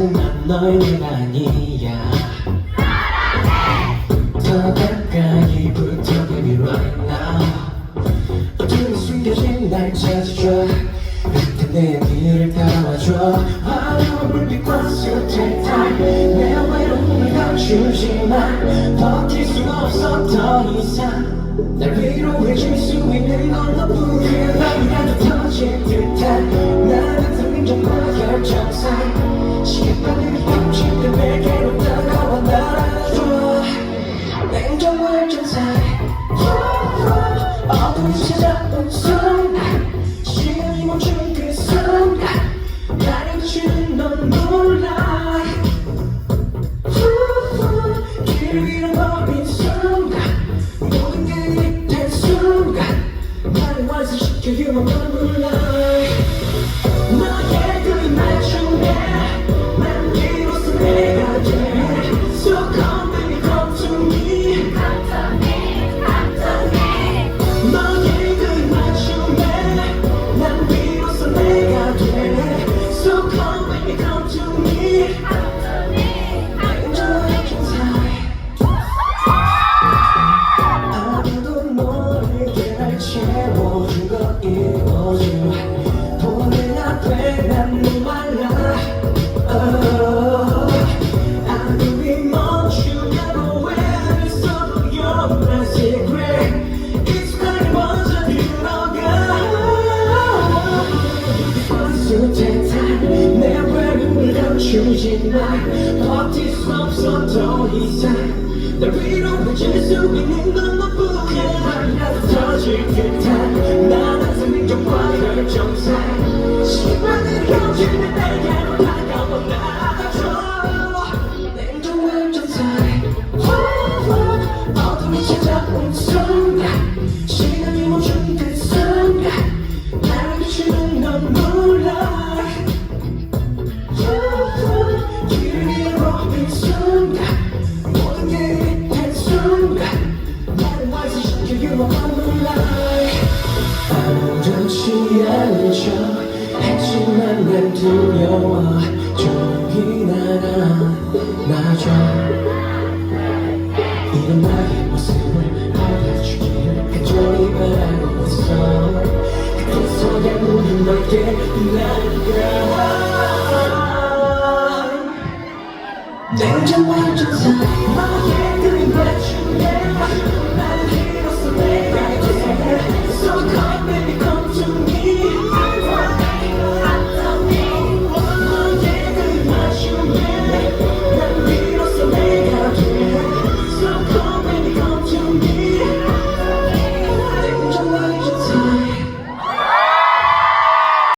하지만 널 내가 아니야. 더 가까이 붙어 baby right now. 어둠이 숨겨진 날 찾아줘. 그때 내 길을 따라와줘. 화려한 불빛과 숱한 내 외로움을 감추지 마 버틸 수 없어 더 이상. 날 위로해줄 수 있는 건 너뿐이야. 밤이라도 터질 듯한 나 같은 감정과 결정상 주는 넌 몰라. 길을 잃어버린 순간 모든 게된 순간 나를 완성시켜 my moonlight 채워준 거 이루어줘 보는 앞에 난 목말라. 아무리 멈추냐고 애써도 You're my secret. 익숙하게 먼저 들어가. 숱한 내 외로움을 감추지 마. 버틸 수 없어 더 이상 날 위로해줄 수 있는 건 너뿐이야 밤이라도 터질 듯한 나는 생명과 결정상 시간을 켜지는 내게로 다가와 나아줘 냉정한 전사에 어둠이 찾아온 순간 시간이 멈춘 그 순간 나를 비추는 넌 않은 척 했지만 난 두려워 조용히 나가놔줘. 이런 나의 모습을 알아주기를 간절히 바라고 있어. 그래서야 우린 넓게 날가 냉정한 전사 너의 그 맞춤에 나는 비로소 내가 돼 So come baby